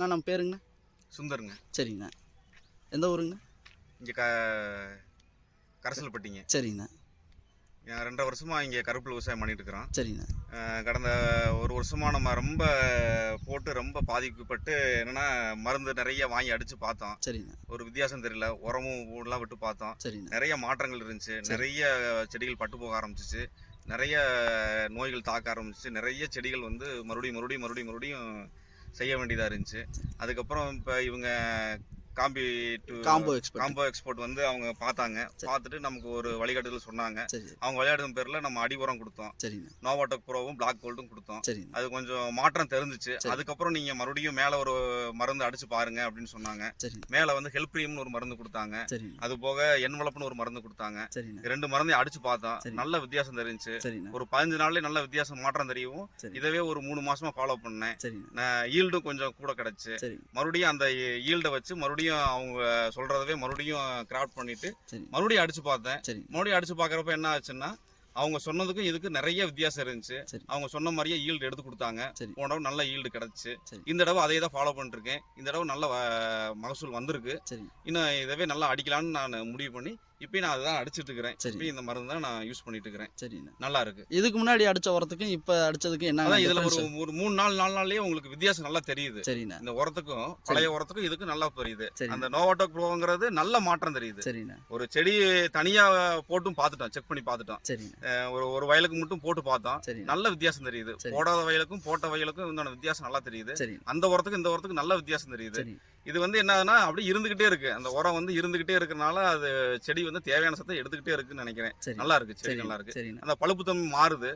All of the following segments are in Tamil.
அண்ணா நம்ம பேருங்கண்ணா. சுந்தருங்க. சரிங்கண்ணா. எந்த ஊருங்கண்ணா? இங்கே க கரசல்பட்டிங்க சரிங்கண்ணா. நான் ரெண்டரை வருஷமாக இங்கே கருப்பில் விவசாயம் பண்ணிட்டு இருக்கிறோம். சரிங்கண்ணா. அஹ் கடந்த ஒரு வருஷமாக நம்ம ரொம்ப போட்டு ரொம்ப பாதிக்கப்பட்டு என்னென்னா மருந்து நிறைய வாங்கி அடித்து பார்த்தோம். சரிங்கண்ணா. ஒரு வித்தியாசம் தெரியல. உரமும் ஊடெலாம் விட்டு பார்த்தோம். சரிங்கண்ணா. நிறைய மாற்றங்கள் இருந்துச்சு. நிறைய செடிகள் பட்டு போக ஆரம்பிச்சிச்சு. நிறைய நோய்கள் தாக்க ஆரம்பிச்சிச்சு. நிறைய செடிகள் வந்து மறுபடியும் மறுபடியும் மறுபடியும் மறுபடியும் செய்ய வேண்டியதாக இருந்துச்சு. அதுக்கப்புறம் இப்போ இவங்க combi combo expert combo export வந்து அவங்க பார்த்தாங்க. பார்த்துட்டு நமக்கு ஒரு வழிகாட்டுதல் சொன்னாங்க. அவங்க விளையாடும் பேரில் நம்ம அடி உரம் கொடுத்தோம் நோவாட்டக் ப்ரோவும் பிளாக் கோல்டும் கொடுத்தோம். அது கொஞ்சம் மாற்றம் தெரிஞ்சிச்சு. அதுக்கப்புறம் நீங்கள் மறுபடியும் மேலே ஒரு மருந்து அடிச்சு பாருங்க அப்படின்னு சொன்னாங்க. மேலே வந்து ஹெல்ப்ரீம்னு ஒரு மருந்து கொடுத்தாங்க. அது போக என்வலப்னு ஒரு மருந்து கொடுத்தாங்க. ரெண்டு மருந்தையும் அடிச்சு பார்த்தோம். நல்ல வித்தியாசம் சரிங்கண்ணா ஒரு பதினஞ்சு நாள்லயே நல்ல வித்தியாசம் மாற்றம் தெரியவும் இதவே ஒரு மூணு மாசமா ஃபாலோ பண்ணேன். ஈல்டும் கொஞ்சம் கூட கிடைச்சு. மறுபடியும் அந்த ஈல்டை வச்சு மறுபடியும் அவங்க சொல்றதவே மறுபடியும் கிராஃப்ட் பண்ணிட்டு மறுபடியும் அடிச்சு பார்த்தேன். மறுபடியும் அடிச்சு பார்க்கறப்ப என்ன ஆச்சுன்னா அவங்க சொன்னதுக்கும் இதுக்கு நிறைய வித்தியாசம் இருந்துச்சு. அவங்க சொன்ன மாதிரியே ஈல்டு எடுத்து கொடுத்தாங்க. போன தடவை நல்ல ஈல்டு கிடைச்சு. இந்த தடவை அதே தான் ஃபாலோ பண்ணிருக்கேன் இந்த தடவை நல்ல மகசூல் வந்திருக்கு. இன்னும் இதவே நல்லா அடிக்கலாம்னு நான் முடிவு பண்ணி இப்பயும் நான் அதுதான் அடிச்சிட்டு இருக்கிறேன் சரி. இந்த மருந்து தான் நான் யூஸ் பண்ணிட்டு இருக்கிறேன் சரிண்ணா. நல்லா இருக்கு இதுக்கு முன்னாடி அடிச்ச உரத்துக்கும் இப்போ அடிச்சதுக்கும் என்ன அதான் இதுல ஒரு? ஒரு மூணு நாலு நாலு நாள்லயே உங்களுக்கு வித்தியாசம் நல்லா தெரியுது. சரிண்ணா. இந்த உரத்துக்கும் பழைய உரத்துக்கும் இதுக்கும் நல்லா தெரியுது சரி. அந்த நோவாட்டோக் ப்ரோங்கிறது நல்ல மாற்றம் தெரியுது. சரிண்ணா. ஒரு செடி தனியா போட்டும் பார்த்துட்டோம் செக் பண்ணி பார்த்துட்டோம் சரிண்ணா. அஹ் ஒரு ஒரு வயலுக்கு மட்டும் போட்டு பார்த்தோம் நல்ல வித்தியாசம் தெரியுது. சரி. போடாத வயலுக்கும் போட்ட வயலுக்கும் வித்தியாசம் நல்லா தெரியுது. அந்த உரத்துக்கு இந்த உரத்துக்கு நல்ல வித்தியாசம் தெரியுது. சரி. இது வந்து என்னதுன்னா அப்படியே இருந்துகிட்டே இருக்கு. அந்த உரம் வந்து இருந்துகிட்டே இருக்கறனால அது செடி வந்து தேவையான சத்தை எடுத்துக்கிட்டே இருக்குன்னு நினைக்கிறேன். நல்லா இருக்கு செடி நல்லா இருக்கு. அந்த பழுப்புத்தன்மை மாறுது.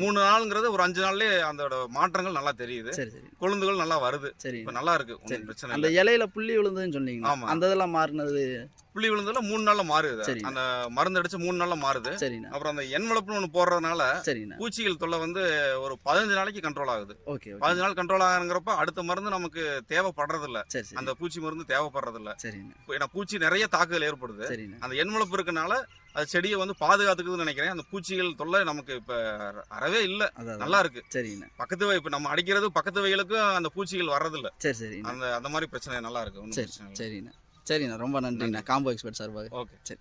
மூணு நாளுங்கிறது ஒரு அஞ்சு நாள்லயே அதோட மாற்றங்கள் நல்லா தெரியுது. கொழுந்துகள் நல்லா வருது. நல்லா இருக்கு பிரச்சனை அந்த இலையில புள்ளி விழுந்ததுன்னு சொன்னீங்க ஆமா. அந்த இதெல்லாம் மாறினது புள்ளி விழுந்ததுல மூணு நாள்ல மாறுது. சரி. அந்த மருந்து அடிச்சு மூணு நாள்ல மாறுது. சரிண்ணா. அப்புறம் அந்த என்வலப்னு ஒன்று போடுறதுனால சரிண்ணா. பூச்சிகள் தொல்லை வந்து ஒரு பதினஞ்சு நாளைக்கு கண்ட்ரோல் ஆகுது. Okay okay. பதினஞ்சு நாள் கண்ட்ரோல் ஆகுங்கிறப்ப அடுத்த மருந்து நமக்கு தேவைப்படுறது இல்ல சரி சரி. அந்த பூச்சி மருந்து தேவைப்படுறது இல்ல சரிண்ணா. ஏன்னா பூச்சி நிறைய தாக்குதல் ஏற்படுது. சரிண்ணா. அந்த என்வலப் இருக்கனால அது செடியை வந்து பாதுகாத்துக்குதுன்னு நினைக்கிறேன். அந்த பூச்சிகள் தொல்லை நமக்கு இப்ப அறவே இல்ல. அதான் நல்லா இருக்கு. சரிண்ணா. பக்கத்து வய- இப்ப நம்ம அடிக்கிறது பக்கத்து வயலுக்கும் அந்த பூச்சிகள் வர்றதில்ல. சரி சரிண்ணா. அந்த அந்த மாதிரி பிரச்சனை நல்லா இருக்கு. ஒன்றும் சரி பிரச்சனை இல்லை. சரிண்ணா. சரிண்ணா ரொம்ப நன்றிண்ணா. காம்போ எக்ஸ்பர்ட் சார்பாக. ஓகே. சரி.